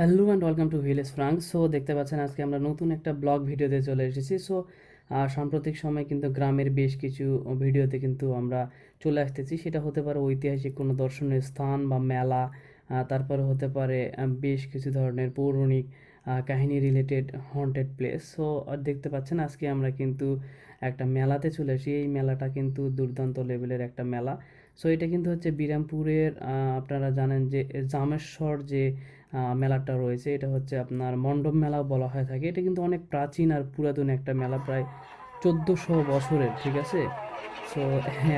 Hello and welcome to village Frank so দেখতে পাচ্ছেন, আজকে আমরা নতুন একটা ব্লগ ভিডিওতে চলে এসেছি। সো সাম্প্রতিক সময় কিন্তু গ্রামের বেশ কিছু ভিডিওতে কিন্তু আমরা চলে আসতেছি। সেটা হতে পারে ঐতিহাসিক কোনো দর্শনীয় স্থান বা মেলা তারপরে হতে পারে বেশ কিছু ধরনের পৌরাণিক কাহিনী রিলেটেড হন্টেড প্লেস সো দেখতে পাচ্ছেন, আজকে আমরা কিন্তু একটা মেলাতে চলে এসেছি এই মেলাটা কিন্তু দুর্দান্ত লেভেলের একটা মেলা। সো এটা কিন্তু হচ্ছে বিরামপুরের আপনারা জানেন যে, জামেশ্বর যে মেলাটা রয়েছে। এটা হচ্ছে আপনার মণ্ডপ মেলা বলা হয়ে থাকে। এটা কিন্তু অনেক প্রাচীন আর পুরাতন একটা মেলা, প্রায় চোদ্দোশো বছরের, ঠিক আছে? সো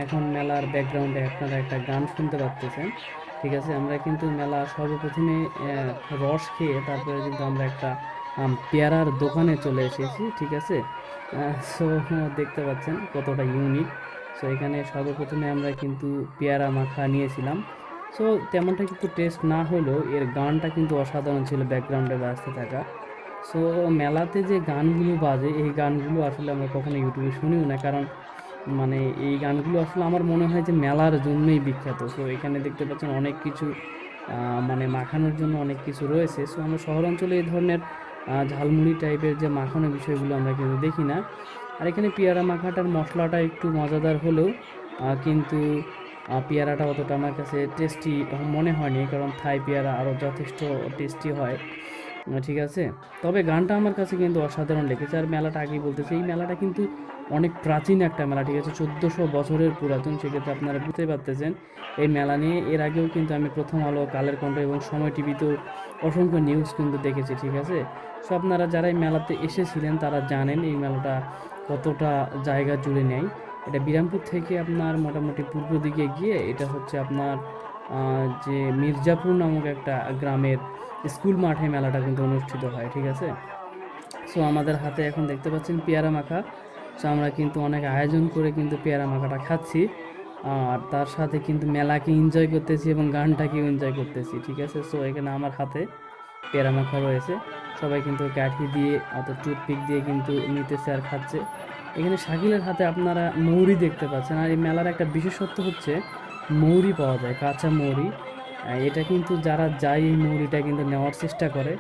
এখন মেলার ব্যাকগ্রাউন্ডে আপনারা একটা গান শুনতে পাচ্ছেন ঠিক আছে? আমরা কিন্তু মেলা সর্বপ্রথমে রস খেয়ে তারপরে কিন্তু আমরা একটা পেয়ারার দোকানে চলে এসেছি, ঠিক আছে? সো দেখতে পাচ্ছেন কতটা ইউনিক সো এখানে সর্বপ্রথমে আমরা কিন্তু পেয়ারা মাখা নিয়েছিলাম। সো তেমনটা কিন্তু টেস্ট না হলেও এর গানটা কিন্তু অসাধারণ ছিল ব্যাকগ্রাউন্ডে বাজতে থাকা। সো মেলাতে যে গানগুলো বাজে, এই গানগুলো আসলে আমরা কখনো ইউটিউবে শুনিও না। কারণ মানে এই গানগুলো আসলে আমার মনে হয় যে মেলার জন্যই বিখ্যাত। সো এখানে দেখতে পাচ্ছেন অনেক কিছু মানে মাখানোর জন্য অনেক কিছু রয়েছে। সো আমরা শহর অঞ্চলে এই ধরনের ঝালমুড়ি টাইপের যে মাখানো বিষয়গুলো আমরা কিন্তু দেখি না। আর এখানে পেয়ারা মাখাটার মশলাটা একটু মজাদার হলেও কিন্তু পেয়ারাটা অতটা আমার কাছে টেস্টি মনে হয়নি, কারণ থাই পেয়ারা আরও যথেষ্ট টেস্টি হয়। ঠিক আছে? তবে গানটা আমার কাছে কিন্তু অসাধারণ লেগেছে, আর মেলাটা আগেই বলতেছে, এই মেলাটা কিন্তু অনেক প্রাচীন একটা মেলা, ঠিক আছে? চোদ্দোশো বছরের পুরাতন, সেক্ষেত্রে আপনারা বুঝতে পারতেছেন। এই মেলা নিয়ে, এর আগেও কিন্তু আমি প্রথম আলো, কালের কণ্ঠ এবং সময় টিভিতেও অসংখ্য নিউজ কিন্তু দেখেছি, ঠিক আছে? সো আপনারা যারা এই মেলাতে এসেছিলেন, তারা জানেন এই মেলাটা কতটা জায়গা জুড়ে নেয়। এটা বিরামপুর থেকে আপনার মোটামুটি পূর্ব দিকে গিয়ে এটা হচ্ছে আপনার যে মির্জাপুর নামক একটা গ্রামের স্কুল মাঠে মেলাটা কিন্তু অনুষ্ঠিত হয়, ঠিক আছে? সো আমাদের হাতে এখন দেখতে পাচ্ছেন পেয়ারা মাখা। সো আমরা কিন্তু অনেক আয়োজন করে কিন্তু পেয়ারা মাখাটা খাচ্ছি। আর তার সাথে কিন্তু মেলাকে এনজয় করতেছি এবং গানটাকেও এনজয় করতেছি, ঠিক আছে? সো এখানে আমার হাতে পেয়ারা মাখা রয়েছে। সবাই কিন্তু কাঠি দিয়ে অত টুথপিক দিয়ে কিন্তু নিতেছে আর খাচ্ছে। এখানে শাকিলের হাতে আপনারা মৌরি দেখতে পাচ্ছেন। আর এই মেলার একটা বিশেষত্ব হচ্ছে মৌরি পাওয়া যায়, কাঁচা মৌরি। এটা কিন্তু যারা যায় এই মৌরিটা কিন্তু নেওয়ার চেষ্টা করে,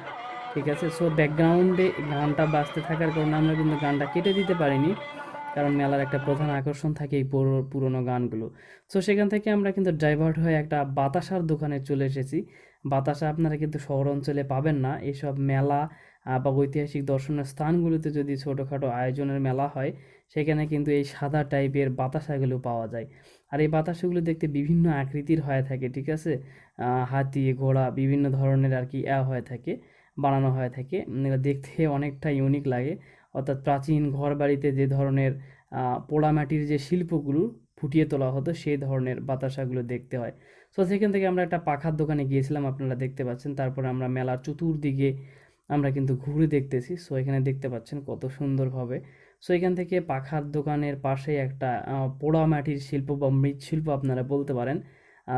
ঠিক আছে? সো ব্যাকগ্রাউন্ডে গানটা বাজতে থাকার কারণে আমরা কিন্তু গানটা কেটে দিতে পারিনি, কারণ মেলার একটা প্রধান আকর্ষণ থাকে এই পুরো- পুরোনো গানগুলো। সো সেখান থেকে আমরা কিন্তু ডাইভার্ট হয়ে একটা বাতাসার দোকানে চলে এসেছি। বাতাসা আপনারা কিন্তু শহর অঞ্চলে পাবেন না। এসব মেলা বা ঐতিহাসিক দর্শনীয় স্থানগুলোতে যদি ছোটোখাটো আয়োজনের মেলা হয়, সেখানে কিন্তু এই সাদা টাইপের বাতাসাগুলো পাওয়া যায়। আর এই বাতাসাগুলো দেখতে বিভিন্ন আকৃতির হয়ে থাকে, ঠিক আছে? হাতি, ঘোড়া, বিভিন্ন ধরনের আর কি অ্যা হয়ে থাকে, বানানো হয়ে থাকে। দেখতে অনেকটা ইউনিক লাগে। অর্থাৎ প্রাচীন ঘর বাড়িতে যে ধরনের পোড়ামাটির যে শিল্পগুলো ফুটিয়ে তোলা হতো, সেই ধরনের বাতাসাগুলো দেখতে হয়। সো সেখান থেকে আমরা একটা পাখার দোকানে গিয়েছিলাম, আপনারা দেখতে পাচ্ছেন। তারপরে আমরা মেলার চতুর্দিকে আমরা কিন্তু ঘুরে দেখতেছি। সো এখানে দেখতে পাচ্ছেন কত সুন্দরভাবে। সো এখান থেকে পাখার দোকানের পাশেই একটা পোড়ামাটির শিল্প বা মৃৎশিল্প আপনারা বলতে পারেন।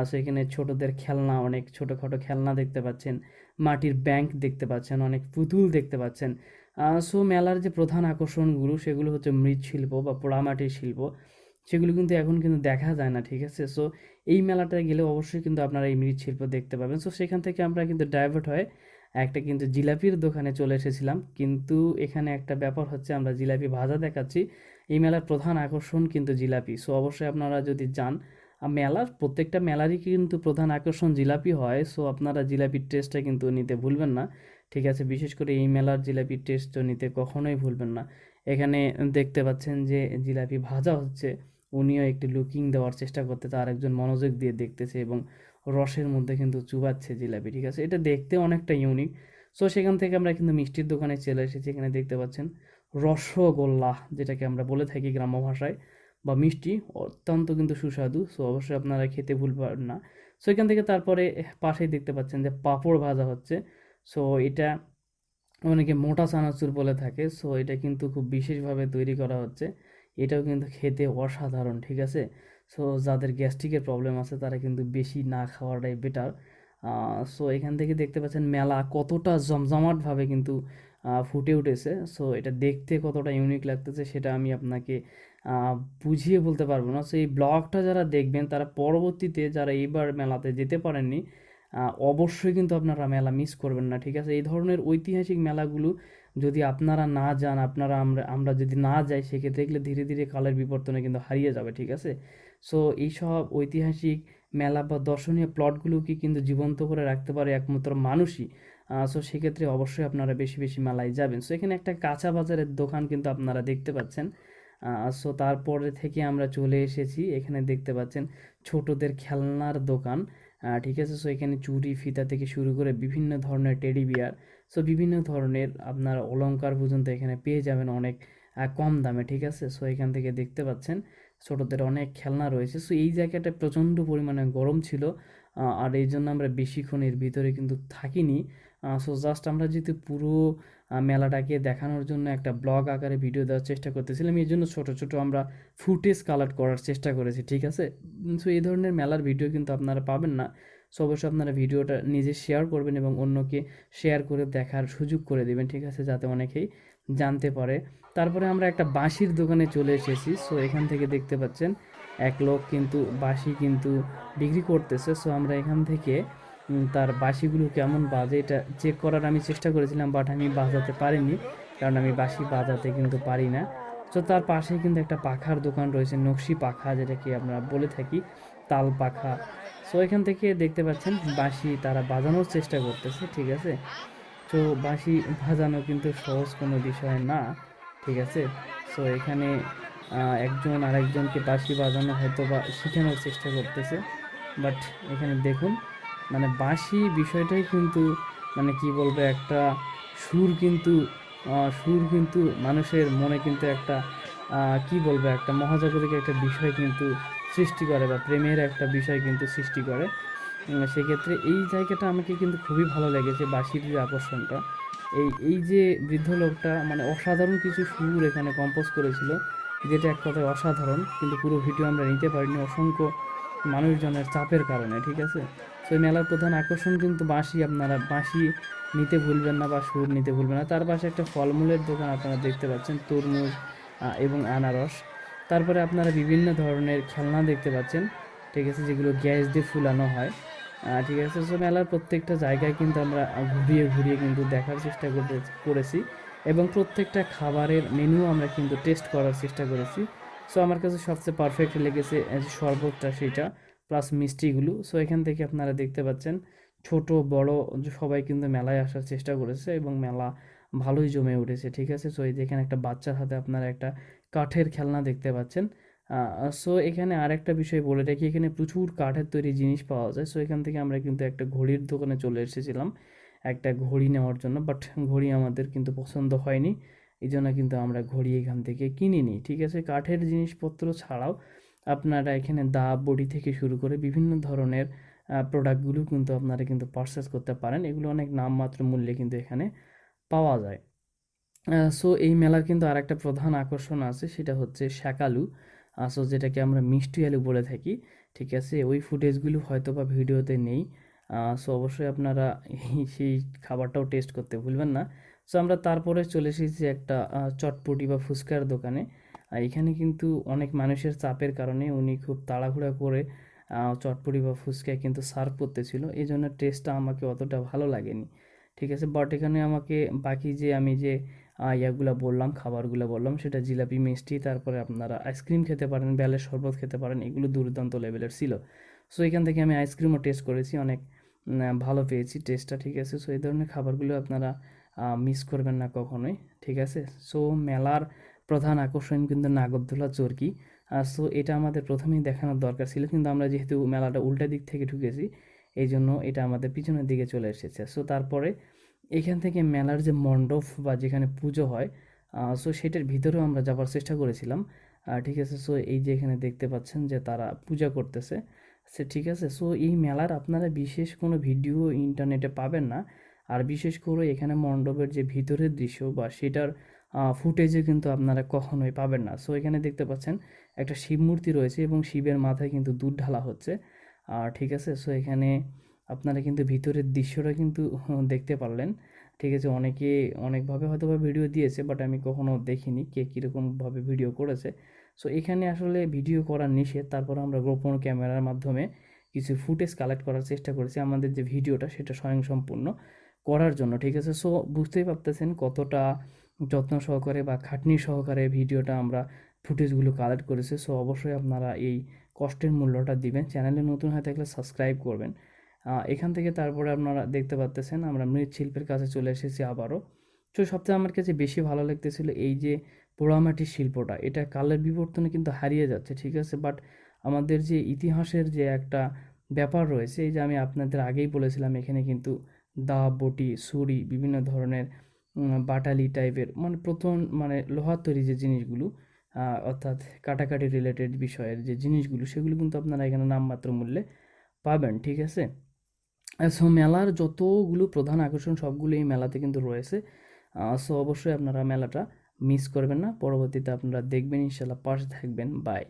সো এখানে ছোটদের খেলনা, অনেক ছোটোখাটো খেলনা দেখতে পাচ্ছেন। মাটির ব্যাংক দেখতে পাচ্ছেন, অনেক পুতুল দেখতে পাচ্ছেন। সো মেলার যে প্রধান আকর্ষণগুলো, সেগুলো হচ্ছে মৃৎশিল্প বা পোড়ামাটির শিল্প। সেগুলো কিন্তু এখন কিন্তু দেখা যায় না, ঠিক আছে? সো এই মেলাটায় গেলে অবশ্যই কিন্তু আপনারা এই মৃৎশিল্প দেখতে পাবেন। সো সেখান থেকে আমরা কিন্তু ডাইভার্ট হয়ে একটা কিন্তু জিলাপির দোকানে চলে এসেছিলাম। কিন্তু এখানে একটা ব্যাপার হচ্ছে, আমরা জিলাপি ভাজা দেখাচ্ছি। এই মেলার প্রধান আকর্ষণ কিন্তু জিলাপি। সো অবশ্যই আপনারা যদি যান মেলার প্রত্যেকটা মেলারই কিন্তু প্রধান আকর্ষণ জিলাপি হয়। সো আপনারা জিলাপির টেস্টটা কিন্তু নিতে ভুলবেন না, ঠিক আছে? বিশেষ করে এই মেলার জিলাপির টেস্টও নিতে কখনোই ভুলবেন না। এখানে দেখতে পাচ্ছেন যে জিলাপি ভাজা হচ্ছে। উনিও একটি লুকিং দেওয়ার চেষ্টা করতে, তার একজন মনোযোগ দিয়ে দেখতেছে এবং রসের মধ্যে কিন্তু চুবাচ্ছে জিলাপি, ঠিক আছে? এটা দেখতে অনেকটা ইউনিক সো সেখান থেকে আমরা কিন্তু মিষ্টির দোকানে চলে এসেছি। এখানে দেখতে পাচ্ছেন রসগোল্লা, যেটাকে আমরা বলে থাকি গ্রাম্য ভাষায়, বা মিষ্টি। অত্যন্ত কিন্তু সুস্বাদু। সো অবশ্যই আপনারা খেতে ভুলবেন না। সো এখান থেকে তারপরে পাশেই দেখতে পাচ্ছেন যে পাঁপড় ভাজা হচ্ছে। সো এটা অনেকে মোটা চানাচুর বলে থাকে। সো এটা কিন্তু খুব বিশেষভাবে তৈরি করা হচ্ছে। এটাও কিন্তু খেতে অসাধারণ, ঠিক আছে? সো যাদের গ্যাস্ট্রিকের প্রবলেম আছে, তারা কিন্তু বেশি না খাওয়াটাই বেটার সো এখান থেকে দেখতে পাচ্ছেন মেলা কতটা জমজমাটভাবে কিন্তু ফুটে উঠেছে। সো এটা দেখতে কতটা ইউনিক লাগতেছে সেটা আমি আপনাকে বুঝিয়ে বলতে পারব না। সো এই ব্লগটা যারা দেখবেন, তারা পরবর্তীতে যারা এইবার মেলাতে যেতে পারেননি অবশ্যই কিন্তু আপনারা মেলা মিস করবেন না, ঠিক আছে? এই ধরনের ঐতিহাসিক মেলাগুলো যদি আপনারা না যান, আপনারা আমরা আমরা যদি না যাই, সেক্ষেত্রে এগুলো ধীরে ধীরে কালের বিবর্তনে কিন্তু হারিয়ে যাবে, ঠিক আছে? সো এইসব ঐতিহাসিক মেলা বা দর্শনীয় প্লটগুলোকে কিন্তু জীবন্ত করে রাখতে পারে একমাত্র মানুষই। সো সেক্ষেত্রে অবশ্যই আপনারা বেশি বেশি মেলায় যাবেন। সো এখানে একটা কাঁচা বাজারের দোকান কিন্তু আপনারা দেখতে পাচ্ছেন। সো তারপরে থেকে আমরা চলে এসেছি। এখানে দেখতে পাচ্ছেন ছোটদের খেলনার দোকান। ঠিক আছে? সো এখানে চুরি, ফিতা থেকে শুরু করে বিভিন্ন ধরনের টেডি বিয়ার সো বিভিন্ন ধরনের আপনার অলঙ্কার পর্যন্ত এখানে পেয়ে যাবেন অনেক কম দামে, ঠিক আছে? সো এখান থেকে দেখতে পাচ্ছেন, ছোটোদের অনেক খেলনা রয়েছে। সো এই জায়গাটা প্রচণ্ড পরিমাণে গরম ছিল আর এই জন্য আমরা বেশিক্ষণ এর ভিতরে কিন্তু থাকিনি। সো জাস্ট আমরা যেহেতু পুরো মেলাটাকে দেখানোর জন্য একটা ব্লগ আকারে ভিডিও দেওয়ার চেষ্টা করতেছিলাম এই জন্য ছোটো ছোটো আমরা ফুটেজ কালেক্ট করার চেষ্টা করেছি, ঠিক আছে? সো এই ধরনের মেলার ভিডিও কিন্তু আপনারা পাবেন না। সো অবশ্যই আপনারা ভিডিওটা নিজে শেয়ার করবেন এবং অন্যকে শেয়ার করে দেখার সুযোগ করে দেবেন, ঠিক আছে? যাতে অনেকেই জানতে পারে। তারপরে আমরা একটা বাঁশির দোকানে চলে এসেছি সো এখান থেকে দেখতে পাচ্ছেন, এক লোক কিন্তু বাঁশি কিন্তু বিক্রি করতেছে। সো আমরা এখান থেকে তার বাঁশিগুলো কেমন বাজে এটা চেক করার আমি চেষ্টা করেছিলাম বাট আমি বাজাতে পারিনি, কারণ আমি বাঁশি বাজাতে কিন্তু পারি না। তো তার পাশেই কিন্তু একটা পাখার দোকান রয়েছে, নকশি পাখা, যেটাকে আমরা বলে থাকি, তাল পাখা। সো এখান থেকে দেখতে পাচ্ছেন, বাঁশি তারা বাজানোর চেষ্টা করতেছে, ঠিক আছে? তো বাঁশি বাজানো কিন্তু সহজ কোনো বিষয় না, ঠিক আছে? সো এখানে একজন আরেকজনকে বাঁশি বাজানো হয়তো বা শেখানোর চেষ্টা করতেছে বাট এখানে দেখুন মানে বাঁশি বিষয়টাই কিন্তু মানে কি বলব, একটা সুর কিন্তু সুর কিন্তু মানুষের মনে কিন্তু একটা কি বলব, একটা মহাজাগতিক একটা বিষয় কিন্তু সৃষ্টি করে বা প্রেমের একটা বিষয় কিন্তু সৃষ্টি করে। সেক্ষেত্রে এই জায়গাটা আমাকে কিন্তু খুবই ভালো লেগেছে বাঁশির যে আকর্ষণটা। এই এই যে বৃদ্ধ লোকটা মানে অসাধারণ কিছু সুর এখানে কম্পোজ করেছিল, যেটা এক কথায় অসাধারণ, কিন্তু পুরো ভিডিও আমরা নিতে পারিনি। অসংখ্য মানুষজনের চাপের কারণে, ঠিক আছে? তো মেলার প্রধান আকর্ষণ কিন্তু বাঁশি আপনারা বাঁশি নিতে ভুলবেন না বা সুর নিতে ভুলবেন না। তার পাশে একটা ফলমূলের দোকান আপনারা দেখতে পাচ্ছেন, তরমুজ এবং আনারস। তারপরে আপনারা বিভিন্ন ধরনের খেলনা দেখতে পাচ্ছেন, ঠিক আছে, যেগুলো গ্যাস দিয়ে ফুলানো হয় ঠিক আছে? সো মেলার প্রত্যেকটা জায়গায় কিন্তু আমরা ঘুরিয়ে ঘুরিয়ে কিন্তু দেখার চেষ্টা করতে, করেছি। এবং প্রত্যেকটা খাবারের মেনু আমরা কিন্তু টেস্ট করার চেষ্টা করেছি। সো আমার কাছে সবচেয়ে পারফেক্ট লেগেছে শরবতটা সেটা প্লাস মিষ্টিগুলো। সো এখান থেকে আপনারা দেখতে পাচ্ছেন, ছোট, বড় সবাই কিন্তু মেলায় আসার চেষ্টা করেছে এবং মেলা ভালোই জমে উঠেছে, ঠিক আছে? সো এই যে এখানে একটা বাচ্চার হাতে আপনারা একটা কাঠের খেলনা দেখতে পাচ্ছেন। সো এখানে আরেকটা বিষয় বলে রাখি, এখানে প্রচুর কাঠের তৈরি জিনিস পাওয়া যায়। সো এখান থেকে আমরা কিন্তু একটা ঘড়ির দোকানে চলে এসেছিলাম, একটা ঘড়ি নেওয়ার জন্য বাট ঘড়ি আমাদের কিন্তু পছন্দ হয়নি। এই জন্য কিন্তু আমরা ঘড়ি এখান থেকে কিনি নিই, ঠিক আছে? কাঠের জিনিসপত্র ছাড়াও আপনারা এখানে দা, বডি থেকে শুরু করে বিভিন্ন ধরনের প্রোডাক্টগুলো কিন্তু আপনারা কিন্তু পারচেস করতে পারেন। এগুলো অনেক নামমাত্র মূল্যে কিন্তু এখানে পাওয়া যায়। সো এই মেলার কিন্তু আরেকটা প্রধান আকর্ষণ আছে, সেটা হচ্ছে শাকালু। সো যেটাকে আমরা মিষ্টি আলু বলে থাকি, ঠিক আছে? ওই ফুটেজগুলো হয়তো বা ভিডিওতে নেই। সো অবশ্যই আপনারা সেই খাবারটাও টেস্ট করতে ভুলবেন না। সো আমরা তারপরে চলে এসেছি একটা চটপটি বা ফুচকার দোকানে। এখানে কিন্তু অনেক মানুষের চাপের কারণে উনি খুব তাড়াহুড়া করে চটপটি বা ফুচকা কিন্তু সার্ভ করতেছিল। এই জন্য টেস্টটা আমাকে অতটা ভালো লাগেনি। ঠিক আছে? বাট এখানে আমাকে বাকি যে আমি যে ইয়াগুলা বললাম, খাবারগুলো বললাম, সেটা জিলাপি, মিষ্টি, তারপরে আপনারা আইসক্রিম খেতে পারেন, বেলের শরবত খেতে পারেন, এগুলো দুর্দান্ত লেভেলের ছিল। সো এখান থেকে আমি আইসক্রিমও টেস্ট করেছি, অনেক ভালো পেয়েছি টেস্টটা, ঠিক আছে? সো এই ধরনের খাবারগুলো আপনারা মিস করবেন না কখনোই, ঠিক আছে? সো মেলার প্রধান আকর্ষণ কিন্তু নাগরদোলা চরকি। সো এটা আমাদের প্রথমেই দেখানোর দরকার ছিল, কিন্তু আমরা যেহেতু মেলাটা উল্টা দিক থেকে ঢুকেছি, এই জন্য এটা আমাদের পিছনের দিকে চলে এসেছে। সো তারপরে এখান থেকে মেলার যে মণ্ডপ বা যেখানে পুজো হয় সো সেটার ভিতরেও আমরা যাবার চেষ্টা করেছিলাম। ঠিক আছে? সো এই যে এখানে দেখতে পাচ্ছেন যে তারা পূজা করতেছে, সে ঠিক আছে? সো এই মেলার আপনারা বিশেষ কোনো ভিডিও ইন্টারনেটে পাবেন না। আর বিশেষ করে এখানে মণ্ডপের যে ভিতরের দৃশ্য বা সেটার ফুটেজে কিন্তু আপনারা কখনোই পাবেন না। সো এখানে দেখতে পাচ্ছেন একটা শিব মূর্তি রয়েছে এবং শিবের মাথায় কিন্তু দুধ ঢালা হচ্ছে। আর ঠিক আছে সো এখানে আপনারা কিন্তু ভিতরের দৃশ্যটা কিন্তু দেখতে পারলেন। ঠিক আছে, অনেকে অনেকভাবে হয়তো বা ভিডিও দিয়েছে বাট আমি কখনো দেখিনি কে কীরকমভাবে ভিডিও করেছে। সো এখানে আসলে ভিডিও করা নিষেধ। তারপর আমরা গোপন ক্যামেরার মাধ্যমে কিছু ফুটেজ কালেক্ট করার চেষ্টা করেছি। আমাদের যে ভিডিওটা, সেটা স্বয়ংসম্পূর্ণ। করার জন্য, ঠিক আছে? সো বুঝতেই পারতেছেন কতটা যত্ন সহকারে বা খাটনি সহকারে ভিডিওটা আমরা ফুটেজগুলো কালেক্ট করেছি। সো অবশ্যই আপনারা এই কষ্টের মূল্যটা দিবেন। চ্যানেলে নতুন হয়ে থাকলে সাবস্ক্রাইব করবেন। এখান থেকে তারপরে আপনারা দেখতে পাচ্তেছেন আমরা মৃৎশিল্পের কাছে চলে এসেছি আবারও। তো সবচেয়ে আমার কাছে বেশি ভালো লাগতেছিল এই যে পোড়ামাটির শিল্পটা। এটা কালের বিবর্তনে কিন্তু হারিয়ে যাচ্ছে, ঠিক আছে? বাট আমাদের যে ইতিহাসের যে একটা ব্যাপার রয়েছে, এই যে আমি আপনাদের আগেই বলেছিলাম, এখানে কিন্তু দা, বটি, ছুরি, বিভিন্ন ধরনের বাটালি টাইপের মানে প্রথম মানে লোহার তৈরি যে জিনিসগুলো অর্থাৎ কাটাকাটি রিলেটেড বিষয়ের যে জিনিসগুলো, সেগুলো কিন্তু আপনারা এখানে নামমাত্র মূল্যে পাবেন, ঠিক আছে? সো মেলার যতগুলো প্রধান আকর্ষণ, সবগুলো এই মেলাতে কিন্তু রয়েছে। সো অবশ্যই আপনারা মেলাটা মিস করবেন না। পরবর্তীতে আপনারা দেখবেন ইনশাল্লাহ পাশে থাকবেন। বাই